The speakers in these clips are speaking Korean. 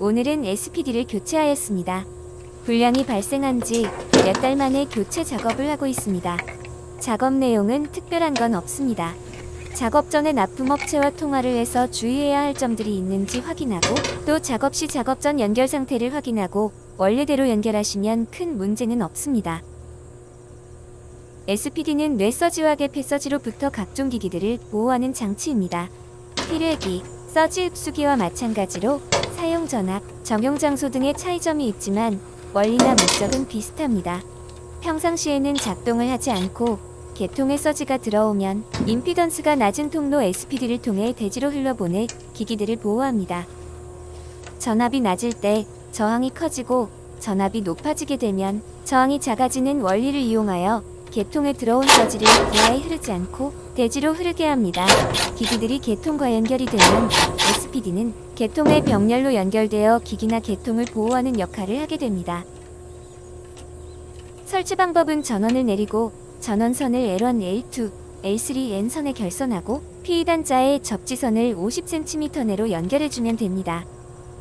오늘은 SPD를 교체하였습니다. 불량이 발생한 지 몇 달 만에 교체 작업을 하고 있습니다. 작업 내용은 특별한 건 없습니다. 작업 전에 납품업체와 통화를 해서 주의해야 할 점들이 있는지 확인하고 또 작업 시 작업 전 연결 상태를 확인하고 원래대로 연결하시면 큰 문제는 없습니다. SPD는 뇌서지와 개폐서지로부터 각종 기기들을 보호하는 장치입니다. 필요기, 서지 흡수기와 마찬가지로 사용 전압, 적용 장소 등의 차이점이 있지만 원리나 목적은 비슷합니다. 평상시에는 작동을 하지 않고 개통에 서지가 들어오면 임피던스가 낮은 통로 SPD를 통해 대지로 흘러보내 기기들을 보호합니다. 전압이 낮을 때 저항이 커지고 전압이 높아지게 되면 저항이 작아지는 원리를 이용하여 개통에 들어온 서지를 부하에 흐르지 않고 대지로 흐르게 합니다. 기기들이 개통과 연결이 되면 SPD는 개통의 병렬로 연결되어 기기나 개통을 보호하는 역할을 하게 됩니다. 설치 방법은 전원을 내리고 전원선을 L1, L2, L3, N선에 결선하고 P단자의 접지선을 50cm 내로 연결해주면 됩니다.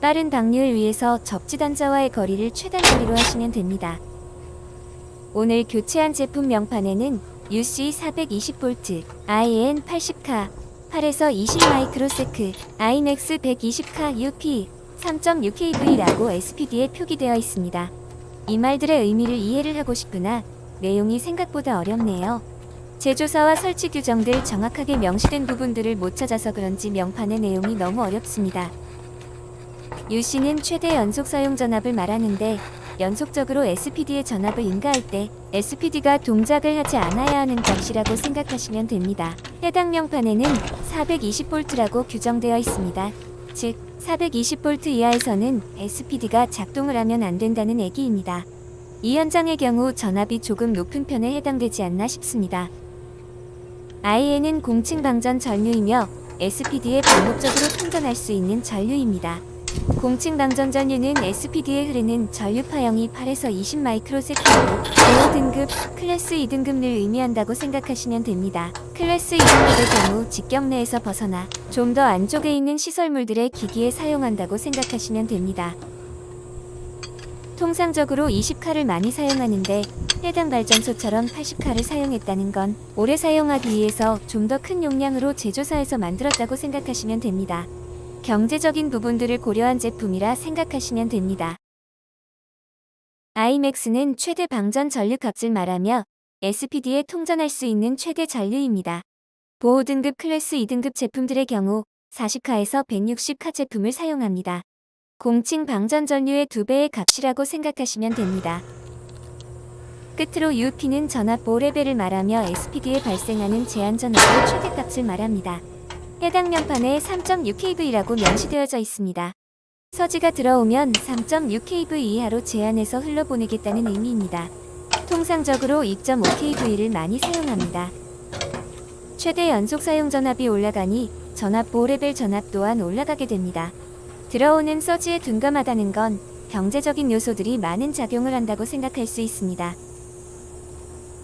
빠른 방류를 위해서 접지단자와의 거리를 최단 거리로 하시면 됩니다. 오늘 교체한 제품 명판에는 UC 420V, IN 80K, 8에서 20 마이크로세크, IMAX 120K UP 3.6kV라고 SPD에 표기되어 있습니다. 이 말들의 의미를 이해를 하고 싶으나 내용이 생각보다 어렵네요. 제조사와 설치 규정 들 정확하게 명시된 부분들을 못 찾아서 그런지 명판의 내용이 너무 어렵습니다. UC는 최대 연속 사용 전압을 말하는데 연속적으로 SPD의 전압을 인가할 때 SPD가 동작을 하지 않아야 하는 값이라고 생각하시면 됩니다. 해당 명판에는 420V라고 규정되어 있습니다. 즉, 420V 이하에서는 SPD가 작동을 하면 안 된다는 얘기입니다. 이 현장의 경우 전압이 조금 높은 편에 해당되지 않나 싶습니다. IN은 공칭 방전 전류이며 SPD에 반복적으로 충전할 수 있는 전류입니다. 공칭 방전 전류는 SPD에 흐르는 전류 파형이 8에서 20 마이크로세컨드로 고호 등급, 클래스 2등급을 의미한다고 생각하시면 됩니다. 클래스 2등급의 경우 직경 내에서 벗어나 좀 더 안쪽에 있는 시설물들의 기기에 사용한다고 생각하시면 됩니다. 통상적으로 20카를 많이 사용하는데 해당 발전소처럼 80카를 사용했다는 건 오래 사용하기 위해서 좀 더 큰 용량으로 제조사에서 만들었다고 생각하시면 됩니다. 경제적인 부분들을 고려한 제품이라 생각하시면 됩니다. IMAX는 최대 방전 전류 값을 말하며 SPD에 통전할 수 있는 최대 전류입니다. 보호 등급 클래스 2등급 제품들의 경우 40카에서 160카 제품을 사용합니다. 공칭 방전 전류의 두 배의 값이라고 생각하시면 됩니다. 끝으로 UP는 전압 보호 레벨을 말하며 SPD에 발생하는 제한 전압의 최대 값을 말합니다. 해당 명판에 3.6kV라고 명시되어져 있습니다. 서지가 들어오면 3.6kV 이하로 제한해서 흘러보내겠다는 의미입니다. 통상적으로 2.5kV를 많이 사용합니다. 최대 연속 사용 전압이 올라가니 전압 보호 레벨 전압 또한 올라가게 됩니다. 들어오는 서지에 둔감하다는 건 경제적인 요소들이 많은 작용을 한다고 생각할 수 있습니다.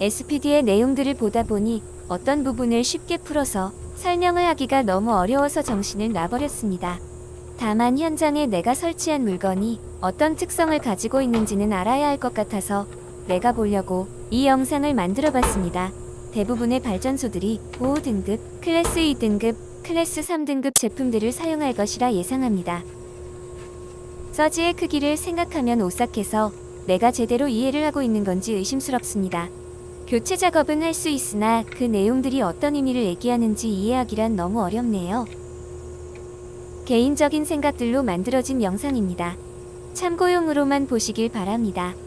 SPD의 내용들을 보다 보니 어떤 부분을 쉽게 풀어서 설명을 하기가 너무 어려워서 정신을 놔버렸습니다. 다만 현장에 내가 설치한 물건이 어떤 특성을 가지고 있는지는 알아야 할 것 같아서 내가 보려고 이 영상을 만들어 봤습니다. 대부분의 발전소들이 5등급, 클래스 2등급, 클래스 3등급 제품들을 사용할 것이라 예상합니다. 서지의 크기를 생각하면 오싹해서 내가 제대로 이해를 하고 있는 건지 의심스럽습니다. 교체 작업은 할 수 있으나 그 내용들이 어떤 의미를 얘기하는지 이해하기란 너무 어렵네요. 개인적인 생각들로 만들어진 영상입니다. 참고용으로만 보시길 바랍니다. 끝